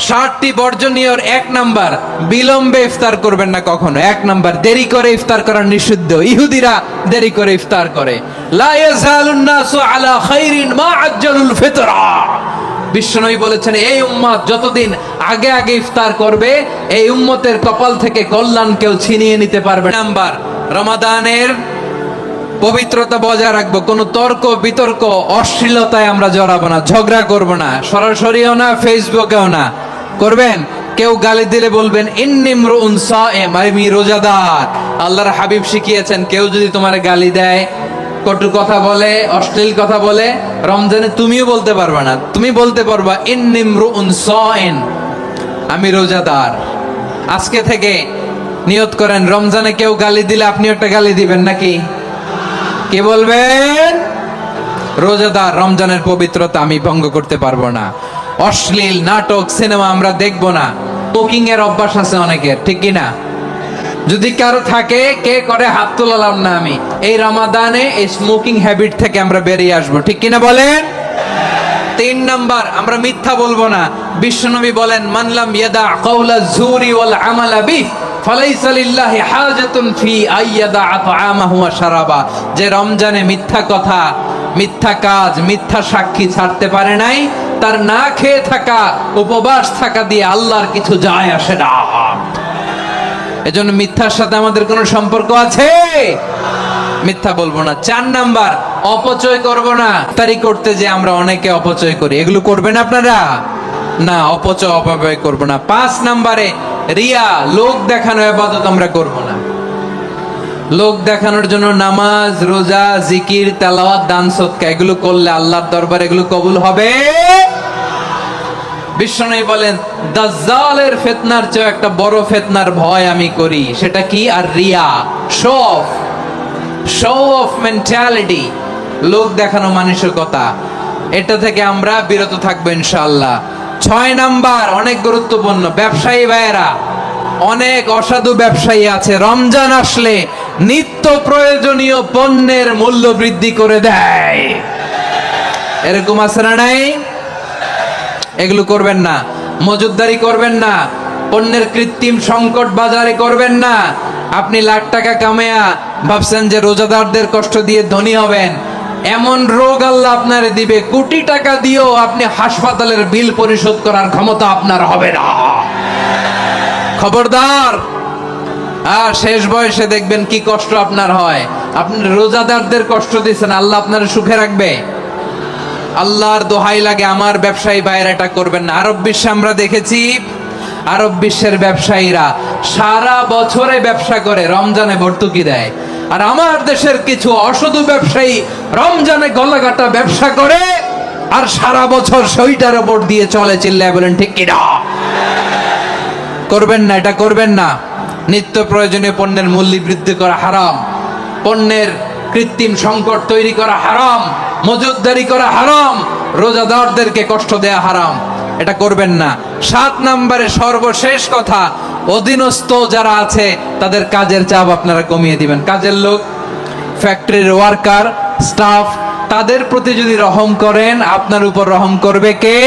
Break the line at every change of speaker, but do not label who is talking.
ষাটটি বর্জনীয়র এক নাম্বার বিলম্বে ইফতার করবেন না কখনো। এক নাম্বার, দেরি করে ইফতার করা নিষিদ্ধ। ইহুদিরা দেরি করে ইফতার করে। বিশ্বনবী বলেছেন, এই উম্মত যতদিন আগে আগে ইফতার করবে, এই উম্মতের কপাল থেকে কল্যাণ কেউ ছিনিয়ে নিতে পারবে। নাম্বার, রমাদানের পবিত্রতা বজায় রাখব। কোনো তর্ক, বিতর্ক, অশ্লীলতায় আমরা জড়াবো না, ঝগড়া করব না। সরাসরিও না, ফেসবুকেও না। করবেন? কেউ গালি দিলে বলবেন আমি রোজাদার। আল্লাহর হাবিব শিখিয়েছেন, কেউ যদি তোমার গালি দেয়, কটু কথা বলে, অশ্লীল কথা বলে, রমজানে তুমিও বলতে পারবে না। তুমি বলতে পারবা আমি রোজাদার। আজকে থেকে নিয়ত করেন, রমজানে কেউ গালি দিলে আপনি একটা গালি দিবেন নাকি? কে বলবেন? রোজাদার, রমজানের পবিত্রতা আমি ভঙ্গ করতে পারব না। অশ্লীল নাটক, সিনেমা আমরা দেখব না। বুকিং এর অভ্যাস আছে অনেকের, ঠিক কি না যদি কারও থাকে, কে করে হাত তোলালাম না আমি? এই রমাদানে এই স্মোকিং হ্যাবিট থেকে আমরা বেরিয়ে আসব, ঠিক কিনা বলেন? তিন নাম্বার, আমরা মিথ্যা বলব না। বিশ্বনবী বলেন মানলাম ইয়াদা কাউলা জুরি ওয়াল আমালা বি, ফালাইসা লিল্লাহি হাজাতুন ফি আইয়াদা আতআমাহু ওয়া শারাবা। যে রমজানে মিথ্যা কথা, মিথ্যা কাজ, মিথ্যা সাক্ষী ছাড়তে পারে নাই তার না খেয়ে থাকা, উপবাস থাকা দিয়ে আল্লাহর কিছু যায় আসে না। এজন্য মিথ্যার সাথে আমাদের কোনো সম্পর্ক আছে? মিথ্যা বলব না। চার নাম্বার, অপচয় করব না। তারি করতে যে আমরা অনেকে অপচয় করি। এগুলো করবেন আপনারা? না, অপচয়, অপব্যয় করব না। পাঁচ নাম্বারে, রিয়া, লোক দেখানো আবাদত আমরা করব না। লোক দেখানোর জন্য নামাজ, রোজা, জিকির, তেলাওয়াত, দান সৎকা এগুলো করলে আল্লাহর দরবার এগুলো কবুল হবে? বিশ্বনবী বলেন, দাজ্জালের ফেতনার চেয়ে একটা বড় ফেতনার ভয় আমি করি। সেটা কি? আর Riya show off show off mentality লোক দেখানো মানসিকতা এটা থেকে আমরা বিরত থাকব ইনশাআল্লাহ। ছয় নাম্বার, অনেক গুরুত্বপূর্ণ, ব্যবসায়ী ভাইয়েরা, অনেক অসাধু ব্যবসায়ী আছে। রমজান আসলে নিত্য প্রয়োজনীয় পণ্যের মূল্য বৃদ্ধি করে দেয়। এরকম আছে না নাই? এগুলো করবেন না। মজুদদারি করবেন না। পণ্যের কৃত্রিম সংকট বাজারে করবেন না। আপনি লাখ টাকা কামায়া ভাবছেন যে রোজাদারদের কষ্ট দিয়ে ধনী হবেন। এমন রোগ আল্লাহ আপনারে দিবে। কোটি টাকা দিয়েও আপনি হাসপাতালের বিল পরিশোধ করার ক্ষমতা আপনার হবে না। খবরদার আর শেষ বয়সে দেখবেন কি কষ্ট আপনার হয়। আপনি রোজাদারদের কষ্ট দিচ্ছেন আল্লাহ আপনার সুখে রাখবে। আল্লাহর দোহাই লাগে, আমার ব্যবসায়ী ভাইয়েরা এটা করবেন না। আরব বিশ্বে আমরা দেখেছি, আরব বিশ্বের ব্যবসায়ীরা সারা বছরে ব্যবসা করে, রমজানে ভর্তুকি দেয়। আর আমার দেশের কিছু অসাধু ব্যবসায়ী রমজানে গলাকাটা ব্যবসা করে, আর সারা বছর সইটার ওপর দিয়ে চলে, চিল্লায় বলেন, ঠিক কিনা করবেন না, এটা করবেন না। নিত্য প্রয়োজনীয় পণ্যের মূল্য বৃদ্ধি করা হারাম। পণ্যের কৃত্রিম সংকট তৈরি করা হারাম মজুদদারি করা হারাম, রোজাদারদেরকে কষ্ট দেয়া হারাম। এটা করবেন না। সাত নম্বরে সর্বশেষ কথা, অধীনস্থ যারা আছে, তাদের কাজের চাপ আপনারা কমিয়ে দিবেন। কাজের লোক, ফ্যাক্টরির ওয়ার্কার, স্টাফ, তাদের প্রতি যদি রহম করেন, আপনার উপর রহম করবে কে?